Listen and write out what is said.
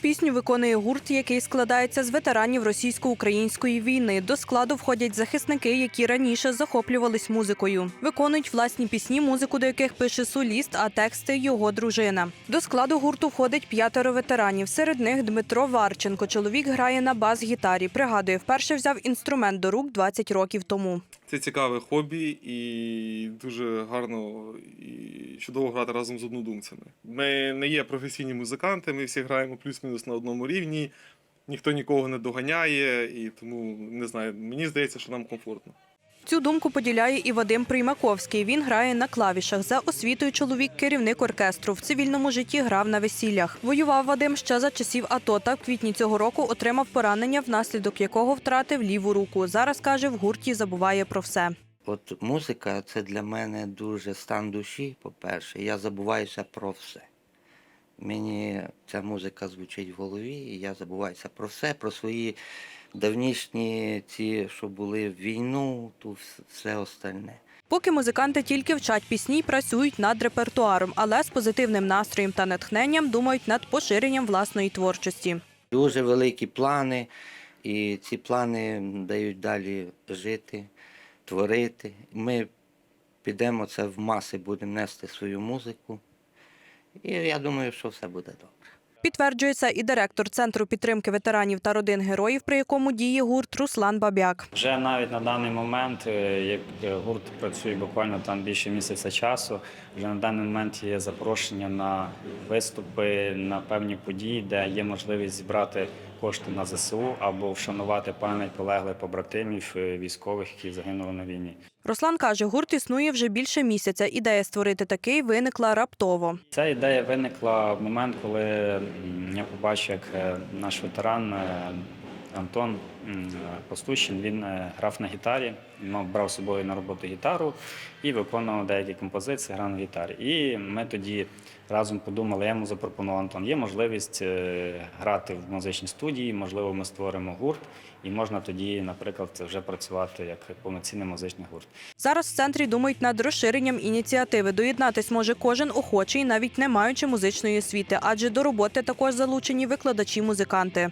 пісню виконує гурт, який складається з ветеранів російсько-української війни. До складу входять захисники, які раніше захоплювались музикою. Виконують власні пісні, музику до яких пише соліст, а тексти його дружина. До складу гурту входить п'ятеро ветеранів. Серед них Дмитро Варченко. Чоловік грає на бас-гітарі. Пригадує, вперше взяв інструмент до рук 20 років тому. Це цікаве хобі і дуже гарно і чудово грати разом з однодумцями. Ми не є професійні музиканти, ми всі граємо плюс-мінус на одному рівні, ніхто нікого не доганяє, і тому не знаю, мені здається, що нам комфортно. Цю думку поділяє і Вадим Приймаковський. Він грає на клавішах. За освітою чоловік керівник оркестру. В цивільному житті грав на весіллях. Воював Вадим ще за часів АТО та в квітні цього року отримав поранення, внаслідок якого втратив ліву руку. Зараз каже, в гурті забуває про все. От музика це для мене дуже стан душі, по-перше. Я забуваюся про все. Мені ця музика звучить в голові, і я забуваюся про все, про свої давнішні ці, що були в війну, то все остальне. Поки музиканти тільки вчать пісні, й працюють над репертуаром, але з позитивним настроєм та натхненням думають над поширенням власної творчості. Дуже великі плани, і ці плани дають далі жити, творити. Ми підемо це в маси, будемо нести свою музику. І я думаю, що все буде добре. Підтверджує це і директор центру підтримки ветеранів та родин героїв, при якому діє гурт Руслан Бабяк. Вже навіть на даний момент, е, як гурт працює буквально там більше місяця часу, вже на даний момент є запрошення на виступи, на певні події, де є можливість зібрати кошти на ЗСУ або вшанувати пам'ять полеглих побратимів е, військових, які загинули на війні. Руслан каже, гурт існує вже більше місяця. Ідея створити такий виникла раптово. Ця ідея виникла в момент, коли я побачив, як е, наш ветеран е, Антон Постущин він е, грав на гітарі, мав- брав з собою на роботу гітару і виконував деякі композиції, грав на гітарі. І ми тоді разом подумали, я йому запропонував Антон, є можливість е, грати в музичній студії, можливо, ми створимо гурт, і можна тоді, наприклад, вже працювати як повноцінний музичний гурт. Зараз в центрі думають над розширенням ініціативи. Доєднатись може кожен охочий, навіть не маючи музичної освіти, адже до роботи також залучені викладачі-музиканти.